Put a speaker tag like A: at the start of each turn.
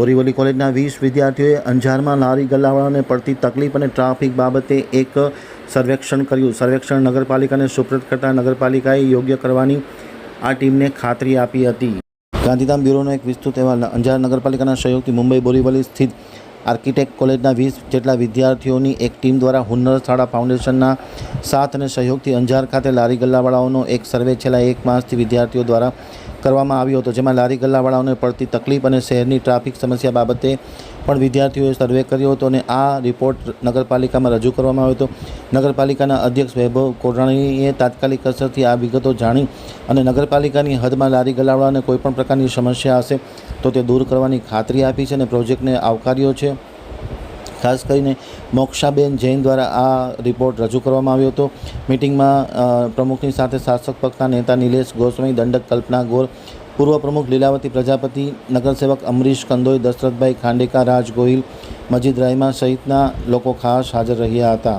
A: બોરીવલી કોલેજના વીસ વિદ્યાર્થીઓએ અંજારમાં લારી ગલ્લાવાળાને પડતી તકલીફ અને ટ્રાફિક બાબતે એક સર્વેક્ષણ કર્યું. સર્વેક્ષણ નગરપાલિકાને સુપ્રત કરતા નગરપાલિકાએ યોગ્ય કરવાની આ ટીમને ખાતરી આપી હતી. ગાંધીધામ બ્યુરોનો એક વિસ્તૃત અહેવાલ. અંજાર નગરપાલિકાના સહયોગથી મુંબઈ બોરીવલી સ્થિત આર્કિટેક્ટ કોલેજના વીસ જેટલા વિદ્યાર્થીઓની એક ટીમ દ્વારા હુન્નર શાળા ફાઉન્ડેશનના સાથ અને સહયોગથી અંજાર ખાતે લારી ગલ્લાવાળાઓનો એક સર્વે છેલ્લા એક માસથી વિદ્યાર્થીઓ દ્વારા કરવામાં આવ્યો હતો, જેમાં લારી ગલ્લાવાળાઓને પડતી તકલીફ અને શહેરની ટ્રાફિક સમસ્યા બાબતે પણ વિદ્યાર્થીઓએ સર્વે કર્યો હતો અને આ રિપોર્ટ નગરપાલિકામાં રજૂ કરવામાં આવ્યો હતો. નગરપાલિકાના અધ્યક્ષ વૈભવ કોટરાણીએ તાત્કાલિક અસરથી આ વિગતો જાણી અને નગરપાલિકાની હદમાં લારી ગલ્લાવાળાને કોઈપણ પ્રકારની સમસ્યા હશે તો તે દૂર કરવાની ખાતરી આપી છે અને પ્રોજેક્ટને આવકાર્યો છે. ખાસ કરીને મોક્ષાબેન જૈન દ્વારા આ રિપોર્ટ રજૂ કરવામાં આવ્યો હતો. મિટિંગમાં પ્રમુખની સાથે શાસક પક્ષના નેતા નિલેશ ગોસ્વામી, દંડક કલ્પના ગોર પૂર્વ પ્રમુખ લીલાવતી પ્રજાપતિ, નગરસેવક અમરીશ કંદોઈ, દશરથભાઈ ખાંડેકા, રાજ ગોહિલ, મજીદ રાયમા સહિતના લોકો ખાસ હાજર રહ્યા હતા.